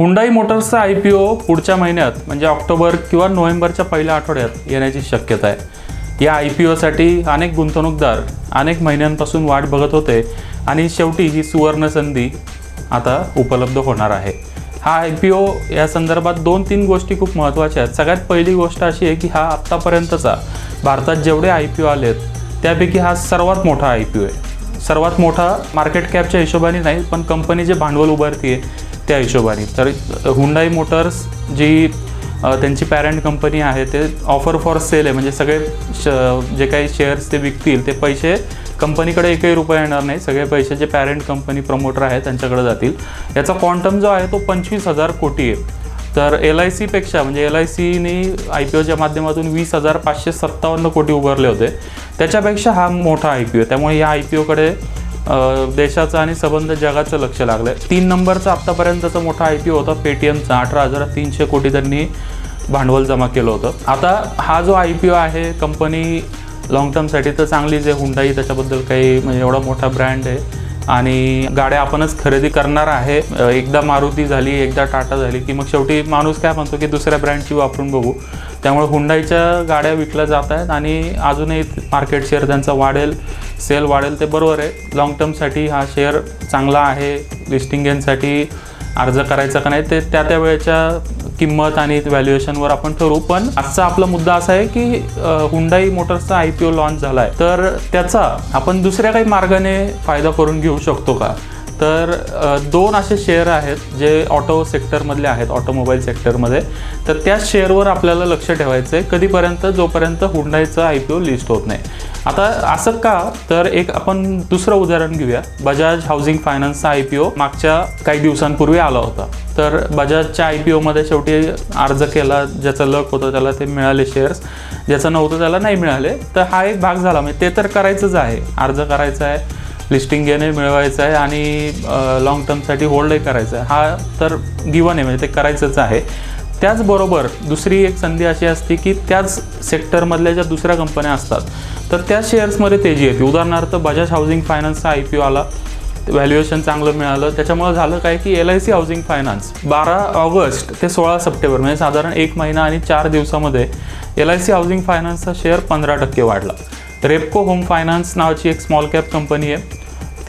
Hyundai मोटर्सचा I P O पुढच्या महिन्यात म्हणजे ऑक्टोबर किंवा नोव्हेंबरच्या पहिल्या आठवड्यात येण्याची शक्यता आहे. या आय पी ओसाठी अनेक गुंतवणूकदार अनेक महिन्यांपासून वाट बघत होते आणि शेवटी ही सुवर्ण संधी आता उपलब्ध होणार आहे. हा आय पी ओ या संदर्भात दोन तीन गोष्टी खूप महत्त्वाच्या आहेत. सगळ्यात पहिली गोष्ट अशी आहे की हा आत्तापर्यंतचा भारतात जेवढे आय पी ओ आलेत त्यापैकी हा सर्वात मोठा आय पी ओ आहे. सर्वात मोठा मार्केट कॅपच्या हिशोबाने नाही पण कंपनी जे भांडवल उभारते त्या हिशोबाने. तर हुंडाई मोटर्स जी त्यांची पॅरेंट कंपनी आहे ते ऑफर फॉर सेल आहे. म्हणजे सगळे श जे काही शेअर्स ते विकतील ते पैसे कंपनीकडे एकही रुपया येणार नाही. सगळे पैसे जे पॅरेंट कंपनी प्रमोटर आहे त्यांच्याकडे जातील. याचा क्वांटम जो आहे तो पंचवीस हजार कोटी आहे. तर एल आय सीपेक्षा म्हणजे एल आय सीनी आय पी ओच्या माध्यमातून वीस हजार पाचशे सत्तावन्न कोटी उभारले होते. त्याच्यापेक्षा हा मोठा आय पी ओ त्यामुळे या आय पी ओकडे देशाचं आणि संबंध जगाचं लक्ष लागलं आहे तीन नंबरचा आत्तापर्यंतचा मोठा आय पी ओ होता पेटीएमचा अठरा हजार तीनशे कोटी त्यांनी भांडवल जमा केलं होतं. आता हा जो आय पी ओ आहे कंपनी लॉंग टर्मसाठी तर चांगलीच आहे. हुंडाई त्याच्याबद्दल काही म्हणजे एवढा मोठा ब्रँड आहे. आणि गाड्या आपणच खरेदी करणार आहे. एकदा मारुती झाली एकदा टाटा झाली की मग शेवटी माणूस काय म्हणतो की दुसऱ्या ब्रँडची वापरून बघू. त्यामुळे हुंडाईच्या गाड्या विकल्या जात आहेत आणि अजूनही मार्केट शेअर त्यांचा वाढेल सेल वाढेल ते बरोबर आहे. लॉंग टर्मसाठी हा शेअर चांगला आहे. लिस्टिंग गेनसाठी अर्ज करायचा का नाही ते त्या त्या वेळेच्या किंमत आणि व्हॅल्युएशनवर आपण ठरवू. पण आजचा आपला मुद्दा असा आहे की हुंडाई मोटर्सचा आय पी ओ लॉन्च झाला आहे तर त्याचा आपण दुसऱ्या काही मार्गाने फायदा करून घेऊ शकतो का? तर दोन असे शेअर आहेत जे ऑटो सेक्टरमधले आहेत ऑटोमोबाईल सेक्टरमध्ये तर त्या शेअरवर आपल्याला लक्ष ठेवायचं आहे कधीपर्यंत? जोपर्यंत हुंडाईचं आय पी ओ लिस्ट होत नाही. आता असं का? तर एक आपण दुसरं उदाहरण घेऊया. बजाज हाऊसिंग फायनान्सचा आय पी ओ मागच्या काही दिवसांपूर्वी आला होता. तर बजाजच्या आय पी ओमध्ये शेवटी अर्ज केला ज्याचं लक होतं त्याला ते मिळाले शेअर्स ज्याचं नव्हतं त्याला नाही मिळाले. तर हा एक भाग झाला. म्हणजे ते तर करायचंच आहे. अर्ज करायचा आहे लिस्टिंग घेणे मिळवायचं आहे आणि लॉंग टर्मसाठी होल्डही करायचं आहे. हा तर गिवन आहे. म्हणजे ते करायचंच आहे. त्याचबरोबर दुसरी एक संधी अशी असते की त्याच सेक्टरमधल्या ज्या दुसऱ्या कंपन्या असतात तर त्या शेअर्समध्ये तेजी येते उदाहरणार्थ बजाज हाऊसिंग फायनान्सचा आय पी ओ आला व्हॅल्युएशन चांगलं मिळालं त्याच्यामुळं झालं काय की L I C housing finance बारा ऑगस्ट ते सोळा सप्टेंबर म्हणजे साधारण एक महिना आणि चार दिवसामध्ये एल आय सी हाऊसिंग फायनान्सचा शेअर पंधरा टक्के वाढला. रेपको होम फायनान्स नावाची एक स्मॉल कॅप कंपनी आहे.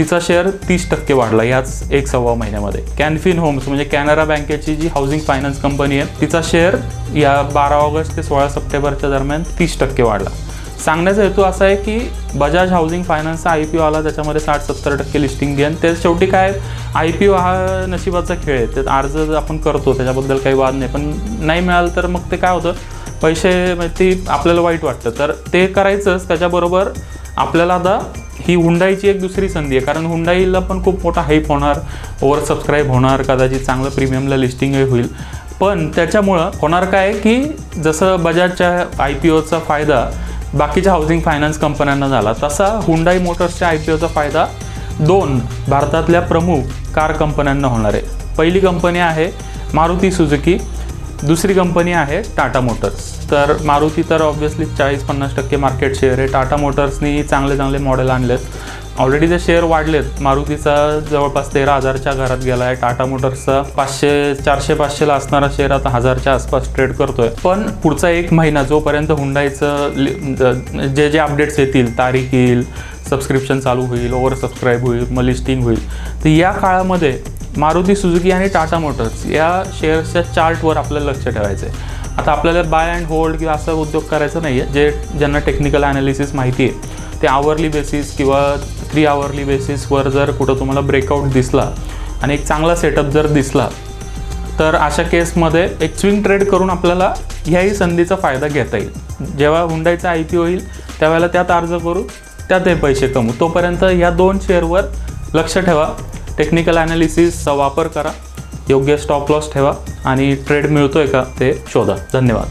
तिचा शेअर तीस टक्के वाढला याच एक सव्वा महिन्यामध्ये. कॅनफिन होम्स म्हणजे कॅनरा बँकेची जी हाऊसिंग फायनान्स कंपनी आहे तिचा शेअर या बारा ऑगस्ट ते सोळा सप्टेंबरच्या दरम्यान तीस टक्के वाढला. सांगण्याचा हेतू असा आहे की बजाज हाऊसिंग फायनान्सचा आय पी ओ आला त्याच्यामध्ये साठ सत्तर टक्के लिस्टिंग घेऊन ते शेवटी काय आय पी ओ हा नशिबाचा खेळ आहे. ते अर्ज आपण करतो त्याच्याबद्दल काही वाद नाही. पण नाही मिळालं तर मग ते काय होतं? पैसे ती आपल्याला वाईट वाटतं. तर ते करायचंच. त्याच्याबरोबर आपल्याला आता ही हुंडाईची एक दुसरी संधी आहे. कारण हुंडाईला पण खूप मोठा हाईप होणार ओव्हर सबस्क्राईब होणार कदाचित चांगलं प्रीमियमला लिस्टिंगही होईल. पण त्याच्यामुळं होणार काय की जसं बजाजच्या आय पी ओचा फायदा बाकीच्या हाऊसिंग फायनान्स कंपन्यांना झाला तसा हुंडाई मोटर्सच्या आय पी ओचा फायदा दोन भारतातल्या प्रमुख कार कंपन्यांना होणार आहे. पहिली कंपनी आहे मारुती सुझुकी दुसरी कंपनी आहे टाटा मोटर्स. तर मारुती तर ऑब्व्हियसली चाळीस पन्नास टक्के मार्केट शेअर आहे. टाटा मोटर्सनी चांगले चांगले मॉडेल आणलेत. ऑलरेडी ते शेअर वाढलेत मारुतीचा जवळपास तेरा हजारच्या घरात गेला आहे टाटा मोटर्सचा पाचशे चारशे पाचशेला असणारा शेअर आता हजारच्या आसपास ट्रेड करतोय. पण पुढचा एक महिना जोपर्यंत हुंडाईचं जे जे अपडेट्स येतील तारीख येईल सबस्क्रिप्शन चालू होईल ओव्हर सबस्क्राईब होईल मग लिस्टिंग होईल तर या काळामध्ये मारुती सुझुकी आणि टाटा मोटर्स या शेअर्सच्या चार्टवर आपल्याला लक्ष ठेवायचं आहे आता आपल्याला बाय अँड होल्ड किंवा असं उद्योग करायचा नाही आहे जे ज्यांना टेक्निकल ॲनालिसिस माहिती आहे ते आवरली बेसिस किंवा थ्री आवरली बेसिसवर जर कुठं तुम्हाला ब्रेकआउट दिसला आणि एक चांगला सेटअप जर दिसला तर अशा केसमध्ये एक स्विंग ट्रेड करून आपल्याला ह्याही संधीचा फायदा घेता येईल. जेव्हा हुंडाईचा आय पी होईल त्यावेळेला त्यात अर्ज करू त्यातही पैसे कमवू. तोपर्यंत या दोन शेअरवर लक्ष ठेवा. टेक्निकल ॲनालिसिसचा वापर करा. योग्य स्टॉप लॉस ठेवा आणि ट्रेड मिळतोय का ते शोधा. धन्यवाद.